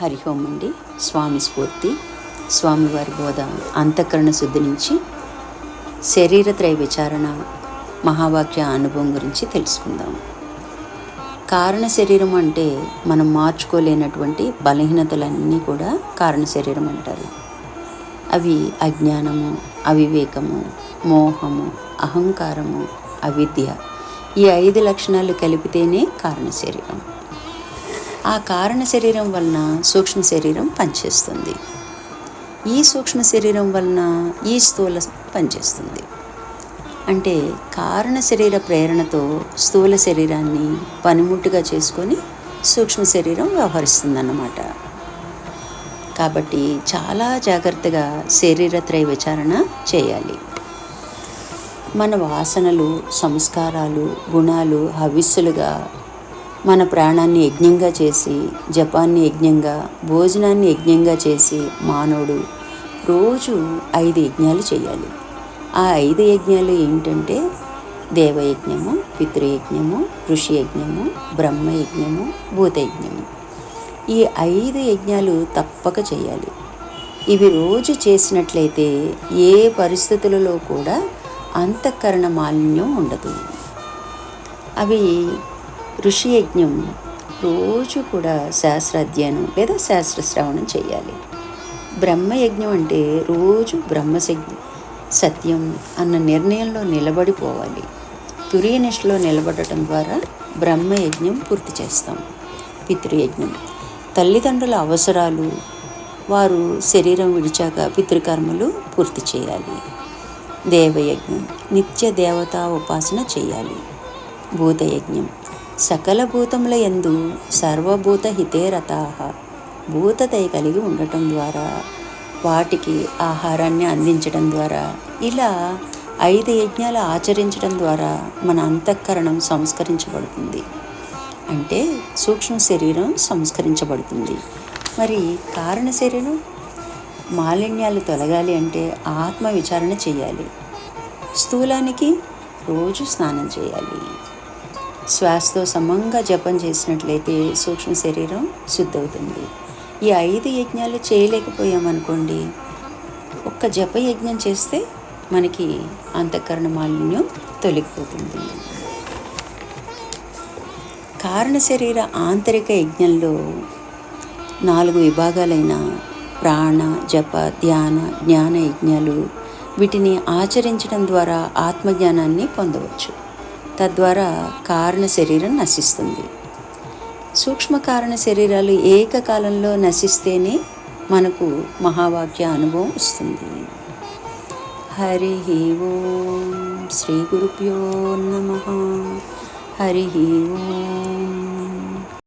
హరి ఓం అండి. స్వామి స్ఫూర్తి. స్వామివారి బోధ అంతఃకరణ శుద్ధి నుంచి శరీరత్రయ విచారణ మహావాక్య అనుభవం గురించి తెలుసుకుందాం కారణ శరీరం అంటే మనం మార్చుకోలేనటువంటి బలహీనతలన్నీ కూడా కారణ శరీరం అంటారు. అవి అజ్ఞానము అవివేకము మోహము అహంకారము అవిద్య ఈ ఐదు లక్షణాలు కలిపితేనే కారణ శరీరం. ఆ కారణ శరీరం వలన సూక్ష్మ శరీరం పనిచేస్తుంది. ఈ సూక్ష్మ శరీరం వలన ఈ స్థూల పనిచేస్తుంది. అంటే కారణ శరీర ప్రేరణతో స్థూల శరీరాన్ని పనిముట్టుగా చేసుకొని సూక్ష్మ శరీరం వ్యవహరిస్తుందన్నమాట. కాబట్టి చాలా జాగ్రత్తగా శరీరత్రయ విచారణ చేయాలి. మన వాసనలు సంస్కారాలు గుణాలు హవిస్సులుగా మన ప్రాణాన్ని యజ్ఞంగా చేసి జపాన్ని యజ్ఞంగా భోజనాన్ని యజ్ఞంగా చేసి మానవుడు రోజు ఐదు యజ్ఞాలు చేయాలి. ఆ ఐదు యజ్ఞాలు ఏంటంటే దేవయజ్ఞము పితృయజ్ఞము ఋషి యజ్ఞము బ్రహ్మయజ్ఞము భూతయజ్ఞము. ఈ ఐదు యజ్ఞాలు తప్పక చేయాలి. ఇవి రోజు చేసినట్లయితే ఏ పరిస్థితులలో కూడా అంతఃకరణ మాలిన్యం ఉండదు. అవి ఋషి యజ్ఞం రోజు కూడా శాస్త్ర అధ్యయనం లేదా శాస్త్ర శ్రవణం చేయాలి. బ్రహ్మయజ్ఞం అంటే రోజు బ్రహ్మ సత్యం అన్న నిర్ణయంలో నిలబడిపోవాలి. తురియనిష్టలో నిలబడటం ద్వారా బ్రహ్మయజ్ఞం పూర్తి చేస్తాం. పితృయజ్ఞం. తల్లిదండ్రుల అవసరాలు వారు శరీరం విడిచాక పితృకర్మలు పూర్తి చేయాలి. దేవయజ్ఞం. నిత్య దేవతా ఉపాసన చేయాలి. భూతయజ్ఞం సకల భూతముల ఎందు సర్వభూత హితేరతాహ భూతదయ కలిగి ఉండటం ద్వారా వాటికి ఆహారాన్ని అందించడం ద్వారా ఇలా ఐదు యజ్ఞాలు ఆచరించడం ద్వారా మన అంతఃకరణం సంస్కరించబడుతుంది. అంటే సూక్ష్మ శరీరం సంస్కరించబడుతుంది. మరి కారణ శరీరం? మాలిన్యాలు తొలగాలి అంటే ఆత్మ విచారణ చేయాలి. స్థూలానికి రోజు స్నానం చేయాలి. శ్వాసతో సమంగా జపం చేసినట్లయితే సూక్ష్మ శరీరం శుద్ధవుతుంది. ఈ ఐదు యజ్ఞాలు చేయలేకపోయామనుకోండి ఒక్క జప యజ్ఞం చేస్తే మనకి అంతఃకరణ మాలిన్యం తొలగిపోతుంది. కారణ శరీర ఆంతరిక యజ్ఞంలో నాలుగు విభాగాలైన ప్రాణ జప ధ్యాన జ్ఞాన యజ్ఞాలు వీటిని ఆచరించడం ద్వారా ఆత్మజ్ఞానాన్ని పొందవచ్చు. తద్వారా కారణ శరీరం నశిస్తుంది. సూక్ష్మ కారణ శరీరాలు ఏకకాలంలో నశిస్తేనే మనకు మహావాక్య అనుభవం వస్తుంది. హరి ఓం శ్రీ గురుభ్యో నమ. హరి ఓం